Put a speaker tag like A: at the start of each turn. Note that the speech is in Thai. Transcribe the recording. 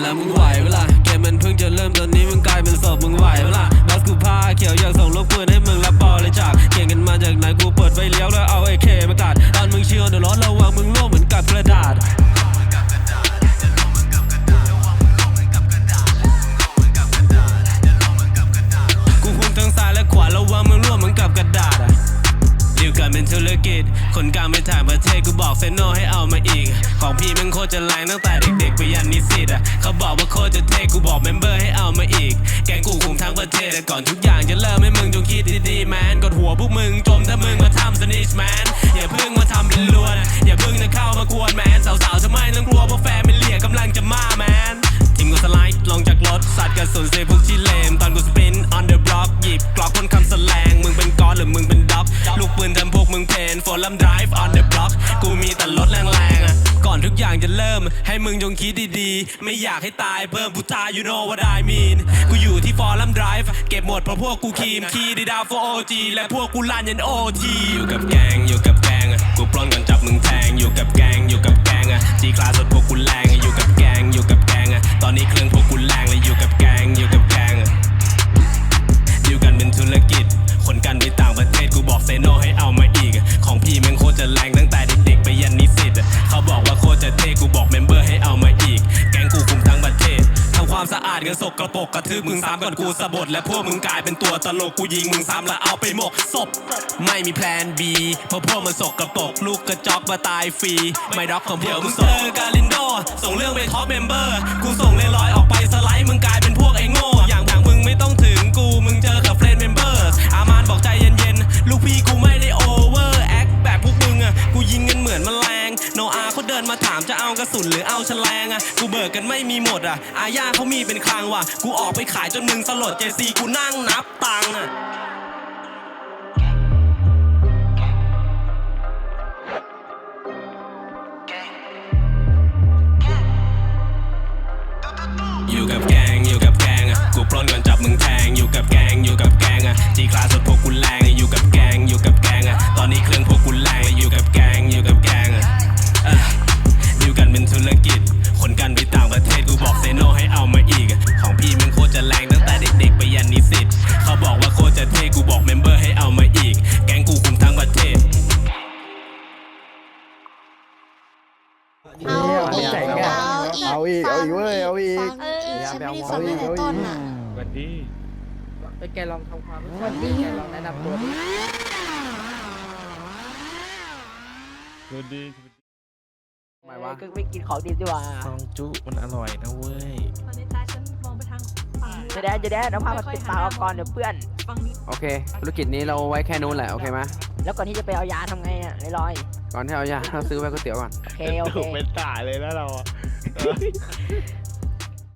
A: แล้วมึงไหวเวลาเกมมันเพิ่งจะเริ่มตอนนี้มึงกลายเป็นศพมึงไหวเวลาบอสกูพาเขียวอยากส่ง ธุรกิจคนกลางไปถ่างประเทศกูบอกเซโนให้เอามาอีก ของพี่มันโคตรจะแรงตั้งแต่เด็กๆไปยันนิสิตอะเขาบอกว่าโคตรจะเท่กูบอกเมมเบอร์ให้เอามาอีก แกงกูคุมทั้งประเทศแต่ก่อนทุกอย่างจะเริ่มให้มึงจงคิดดีๆแมนกดหัวพวกมึงจมถ้ามึงมาทำสนิชแมนอย่าเพิ่งมาทำเป็นลวนอะอย่าเพิ่งจะเข้ามากวนแมนสาวๆทำไมต้องกลัวเพราะแฟนไม่เลียกำลังจะมาแมนทีมกูสไลด์ลงจากรถสัตว์กระสุนเซพวกที่เลมตอนกูสเป 10 for ลำ drive on the block กูมีแต่รถแรงๆก่อนทุกอย่างจะเริ่ม ให้มึงจงคิดดีๆ ไม่อยากให้ตายเพิ่มผู้ตาย you know what I mean กูอยู่ที่โ for ลำ drive เก็บหมดเพราะพวกกูคีมคีดีดาวโฟโอจีและพวกกูลันยันโอทีอยู่กับแกงอยู่กับแกงกูปล้นก่อนจับมึงแทงอยู่กับแกงอยู่กับแกงจีคลาสดพวกกูแรง กกระปกกระทืบมึงซ้ำก่อนกูสะบดและพวกมึงกลายเป็นตัวตลกกูยิงมึงซ้ำแล้วเอาไปหมกศพไม่มีแพลน B เพราะพวกมันสกกระปกลูกกระจอกมาตายฟรีไม่รับของเดี๋ยวมึงเจอกาลินโดส่งเรื่องไปท็อปเมมเบอร์กูส่งเลยลอยๆออกไปสไลด์มึงกลา ดินมาถามจะเอากระสุนหรือเอาแฉลงอะกูเบิกกันไม่มีหมดอะอาญาเขามีเป็นคลังว่ะกูออกไปขายจนมึงสลดเจซีกูนั่งนับตังค์อะอยู่กับแกงอยู่กับแกงอะกูปล้นก่อนจับมึงแทงอยู่กับแกงอยู่กับแกงอะจีคลาส
B: เอาอีก
C: เอาอีกเอาอีกเว้ยเอาอีก
B: ฟังอีกฉันไม่ได้ฟังตั้งแต่ต้นอะ
D: สวัสดี
E: ไปแกลองทำความรู้
B: สวั
E: จัก
B: สดี
E: แกลองแนะนำตัวดิ
D: สวัสดี
E: ทำไมวะก็ไม่กินของดิบดีกว่า
D: ซองจุมันอร่อยนะเว้ย
F: ตอนนี้ตาฉันมองไปทางฝั่งนี้
E: จะได้จะได้น้องพามาติดตามเอาก่อนเดี๋ยวเพื่อน
F: ฝั่งนี้
C: โอเค ธุรกิจนี้เราไว้แค่นู้นแหละ โอเคไหม
E: แล้วก่อนที่จะไปเอายาทำไงอะลอย
C: ก่อนที่เอายาเราซื้อไว้ก๋วยเตี๋ยวก่อน
E: ๆโอเคโอเค
D: ถูกเป็นตาเลยแล้วเราอะ